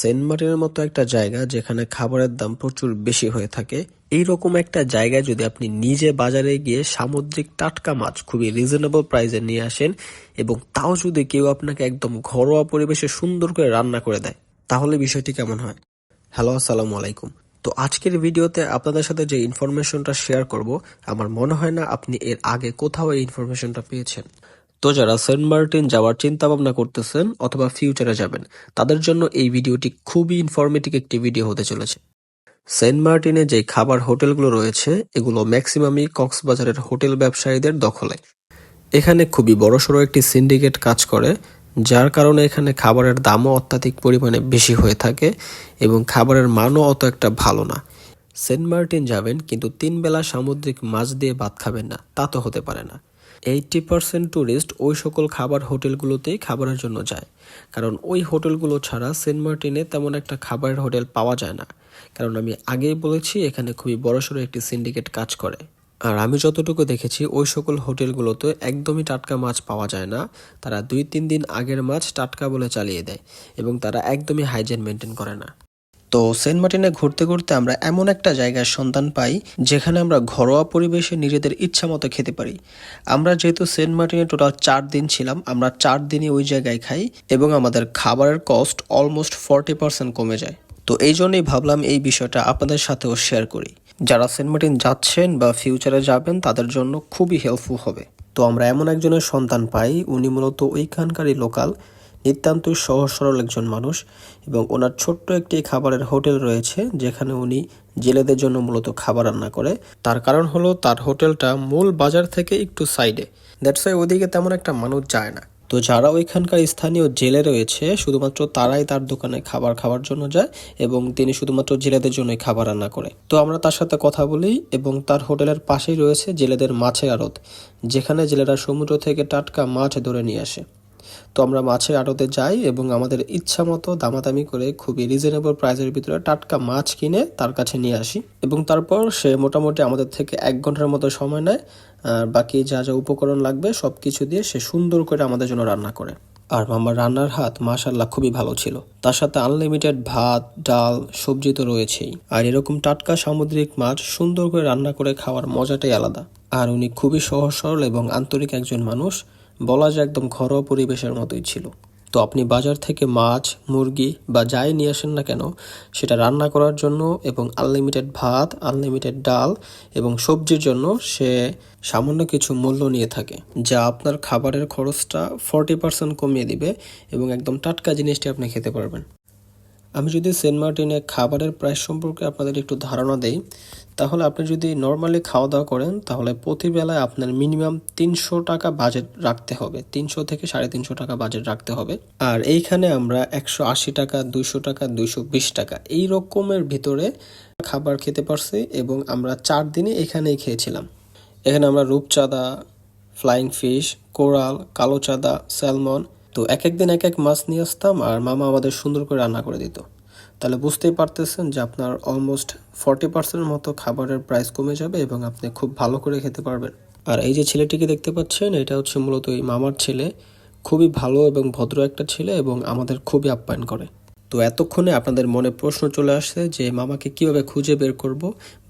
Saint মার্টিনের মতো একটা জায়গা যেখানে খাবারের দাম প্রচুর বেশি হয়ে থাকে। এইরকম একটা জায়গায় যদি আপনি নিজে বাজারে গিয়ে সামুদ্রিক টাটকা মাছ খুবই রিজনেবল প্রাইসে নিয়ে আসেন এবং তাও যদি কেউ আপনাকে একদম ঘরোয়া পরিবেশে সুন্দর করে রান্না করে দেয়, তাহলে বিষয়টি কেমন হয়? হ্যালো, আসসালামু আলাইকুম। তো আজকের ভিডিওতে আপনাদের সাথে যে ইনফরমেশনটা শেয়ার করব, আমার মনে হয় না আপনি এর আগে কোথাও এই ইনফরমেশনটা পেয়েছেন। তো যারা সেন্ট মার্টিন যাওয়ার চিন্তা ভাবনা করতেছেন অথবা ফিউচারে যাবেন, তাদের জন্য এই ভিডিওটি খুবই ইনফরমেটিভ একটি ভিডিও হতে চলেছে। সেন্ট মার্টিনে যে খাবার হোটেলগুলো রয়েছে, এগুলো ম্যাক্সিমামই কক্সবাজারের হোটেল ব্যবসায়ীদের দখলে। এখানে খুবই বড়সড় একটি সিন্ডিকেট কাজ করে, যার কারণে এখানে খাবারের দামও অত্যাধিক পরিমাণে বেশি হয়ে থাকে এবং খাবারের মানও অত একটা ভালো না। সেন্ট মার্টিন যাবেন, কিন্তু তিন বেলা সামুদ্রিক মাছ দিয়ে ভাত খাবেন না। তা তো হতে পারে না। এইটটি পার্সেন্ট ট্যুরিস্ট ওই সকল খাবার হোটেলগুলোতেই খাবারের জন্য যায়। কারণ ওই হোটেলগুলো ছাড়া সেন্ট মার্টিনে তেমন একটা খাবারের হোটেল পাওয়া যায় না। কারণ আমি আগেই বলেছি, এখানে খুবই বড়সড় একটি সিন্ডিকেট কাজ করে। আর আমি যতটুকু দেখেছি, ওই সকল হোটেলগুলোতে একদমই টাটকা মাছ পাওয়া যায় না। তারা দুই তিন দিন আগের মাছ টাটকা বলে চালিয়ে দেয় এবং তারা একদমই হাইজেন মেনটেন করে না। তো সেন্ট মার্টিনে ঘুরতে ঘুরতে আমরা এমন একটা জায়গার সন্ধান পাই, যেখানে আমরা ঘরোয়া পরিবেশে নিজেদের ইচ্ছা মতো খেতে পারি। আমরা যেহেতু সেন্ট মার্টিনে টোটাল চার দিন ছিলাম, আমরা চার দিনই ওই জায়গায় খাই এবং আমাদের খাবারের কস্ট অলমোস্ট ফর্টি পার্সেন্ট কমে যায়। তো এই জন্যই ভাবলাম এই বিষয়টা আপনাদের সাথেও শেয়ার করি। যারা সেন্ট মার্টিন যাচ্ছেন বা ফিউচারে যাবেন, তাদের জন্য খুবই হেল্পফুল হবে। তো আমরা এমন একজনের সন্তান পাই, উনি মূলত ওইখানকারই লোকাল নিতান্তই সহজ সরল একজন মানুষ এবং ওনার ছোট্ট একটি খাবারের হোটেল রয়েছে যেখানে উনি জেলেদের জন্য মূলত খাবার রান্না করে। তার কারণ হলো তার হোটেলটা মূল বাজার থেকে একটু সাইডে। দ্যাটস ওয়াই ওদিকে তেমন একটা মানুষ যায় না। তো যারা ওইখানকার স্থানীয় জেলে রয়েছে, শুধুমাত্র তারাই তার দোকানে খাবার খাওয়ার জন্য যায় এবং তিনি শুধুমাত্র জেলেদের জন্যই খাবার রান্না করে। তো আমরা তার সাথে কথা বলি এবং তার হোটেলের পাশেই রয়েছে জেলেদের মাছের আড়ত, যেখানে জেলেরা সমুদ্র থেকে টাটকা মাছ ধরে নিয়ে আসে। তো আমরা মাছের আড়তে যাই এবং আমাদের ইচ্ছা মতো দামাদামি করে খুবই রিজনেবল প্রাইসের ভিতরে টাটকা মাছ কিনে তার কাছে নিয়ে আসি। এবং তারপর সে মোটামুটি আমাদের থেকে এক ঘণ্টার মতো সময় নেয়। আর বাকি যা যা উপকরণ লাগবে সব কিছু দিয়ে সে সুন্দর করে আমাদের জন্য রান্না করে। আর মামার রান্নার হাত মাশাল্লাহ খুবই ভালো ছিল। তার সাথে আনলিমিটেড ভাত, ডাল, সবজি তো রয়েছেই। আর এরকম টাটকা সামুদ্রিক মাছ সুন্দর করে রান্না করে খাওয়ার মজাটাই আলাদা। আর উনি খুবই সহজ, সরল এবং আন্তরিক একজন মানুষ। বলা যায় একদম ঘরোয়া পরিবেশের মতোই ছিল। তো আপনি বাজার থেকে মাছ, মুরগি বা যাই নিয়ে আসেন না কেন, সেটা রান্না করার জন্য এবং আনলিমিটেড ভাত আনলিমিটেড ডাল এবং সবজির জন্য সে সামান্য কিছু মূল্য নিয়ে থাকে, যা আপনার খাবারের খরচটা ফর্টি পার্সেন্ট কমিয়ে দিবে এবং একদম টাটকা জিনিসটি আপনি খেতে পারবেন। আমি যদি সেন্ট মার্টিনে খাবারের প্রাইস সম্পর্কে আপনাদের একটু ধারণা দেই, তাহলে আপনি যদি নর্মালি খাওয়া দাওয়া করেন, তাহলে প্রতি বেলায় আপনার মিনিমাম তিনশো টাকা বাজেট রাখতে হবে। তিনশো থেকে সাড়ে তিনশো টাকা বাজেট রাখতে হবে। আর এইখানে আমরা একশো আশি টাকা, দুইশো টাকা, দুইশো বিশ টাকা এই রকমের ভিতরে খাবার খেতে পারছি এবং আমরা চার দিনে এখানেই খেয়েছিলাম। এখানে আমরা রূপচাঁদা ফ্লাইং ফিশ কোরাল কালো চাঁদা স্যালমন তো এক এক দিন এক এক মাছ নিয়ে আসতাম আর মামা আমাদের সুন্দর করে রান্না করে দিত। তাহলে বুঝতেই পারতেছেন যে আপনার অলমোস্ট ফর্টি পার্সেন্টের মতো খাবারের প্রাইস কমে যাবে এবং আপনি খুব ভালো করে খেতে পারবেন। আর এই যে ছেলেটিকে দেখতে পাচ্ছেন, এটা হচ্ছে মূলত এই মামার ছেলে। খুবই ভালো এবং ভদ্র একটা ছেলে এবং আমাদের খুবই আপ্যায়ন করে। তো এতক্ষণে আপনাদের মনে প্রশ্ন চলে আসছে যে মামাকে কীভাবে খুঁজে বের করব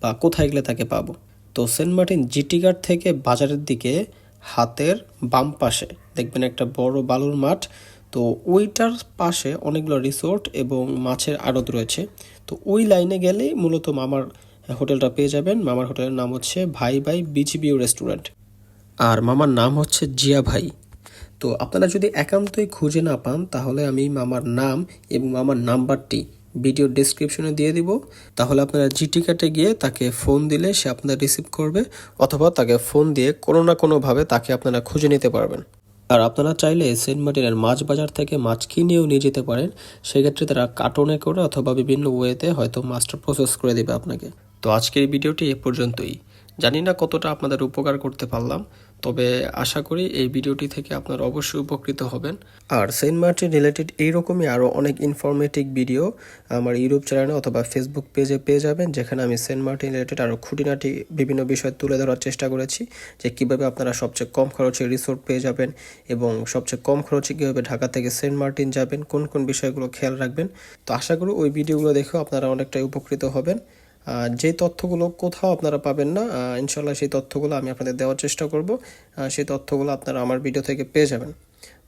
বা কোথায় গেলে তাকে পাবো। তো সেন্ট মার্টিন জিটি ঘাট থেকে বাজারের দিকে, হাতের বাম পাশে। দেখবেন একটা বড় বালুর মাঠ। তো ওইটার পাশে অনেকগুলো রিসোর্ট এবং মাছের আড়ত রয়েছে। তো ওই লাইনে গেলেই মূলত মামার হোটেলটা পেয়ে যাবেন। মামার হোটেলের নাম হচ্ছে ভাই ভাই বিচ ভিউ রেস্টুরেন্ট। আর মামার নাম হচ্ছে জিয়া ভাই। তো আপনারা যদি একান্তই খুঁজে না পান, তাহলে আমি মামার নাম এবং মামার নাম্বারটি ভিডিও ডেসক্রিপশনে দিয়ে দিব। তাহলে আপনারা জিটি কাটে গিয়ে তাকে ফোন দিলে সে আপনার রিসিভ করবে, অথবা তাকে ফোন দিয়ে কোনো না কোনোভাবে তাকে আপনারা খুঁজে নিতে পারবেন। আর আপনারা চাইলে সেন্ট মার্টিনের মাছ বাজার থেকে মাছ কিনেও নিয়ে যেতে পারেন। সেক্ষেত্রে তারা কার্টনে করে অথবা বিভিন্ন ওয়েতে হয়তো মাছটা প্রসেস করে দেবে আপনাকে। তো আজকের ভিডিওটি এ পর্যন্তই। জানি না কতটা আপনাদের উপকার করতে পারলাম। তবে আশা করি এই ভিডিওটি থেকে আপনারা অবশ্যই উপকৃত হবেন। আর সেন্ট মার্টিন রিলেটেড এইরকমই আরও অনেক ইনফরমেটিভ ভিডিও আমার ইউটিউব চ্যানেলে অথবা ফেসবুক পেজে পেয়ে যাবেন, যেখানে আমি সেন্ট মার্টিন রিলেটেড আরও খুঁটিনাটি বিভিন্ন বিষয় তুলে ধরার চেষ্টা করেছি, যে কীভাবে আপনারা সবচেয়ে কম খরচে রিসোর্ট পেয়ে যাবেন এবং সবচেয়ে কম খরচে কীভাবে ঢাকা থেকে সেন্ট মার্টিন যাবেন, কোন কোন বিষয়গুলো খেয়াল রাখবেন। তো আশা করি ওই ভিডিওগুলো দেখেও আপনারা অনেকটাই উপকৃত হবেন। যে তথ্যগুলো কোথাও আপনারা পাবেন না ইনশাল্লাহ সেই তথ্যগুলো আমি আপনাদের দেওয়ার চেষ্টা করব। সেই তথ্যগুলো আপনারা আমার ভিডিও থেকে পেয়ে যাবেন।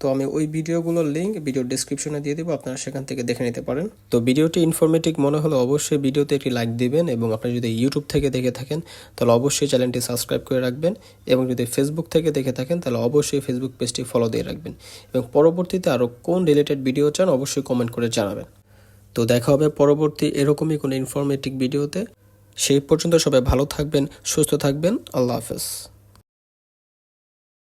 তো আমি ওই ভিডিওগুলোর লিঙ্ক ভিডিও ডিসক্রিপশনে দিয়ে দেবো, আপনারা সেখান থেকে দেখে নিতে পারেন। তো ভিডিওটি ইনফরমেটিভ মনে হলে অবশ্যই ভিডিওতে একটি লাইক দিবেন এবং আপনি যদি ইউটিউব থেকে দেখে থাকেন, তাহলে অবশ্যই চ্যানেলটি সাবস্ক্রাইব করে রাখবেন এবং যদি ফেসবুক থেকে দেখে থাকেন, তাহলে অবশ্যই ফেসবুক পেজটি ফলো দিয়ে রাখবেন। এবং পরবর্তীতে আরও কোন রিলেটেড ভিডিও চান, অবশ্যই কমেন্ট করে জানাবেন। তো দেখা হবে পরবর্তী এরকমই কোনো ইনফরমেটিভ ভিডিওতে সেই পর্যন্ত সবাই ভালো থাকবেন, সুস্থ থাকবেন। আল্লাহ হাফেজ।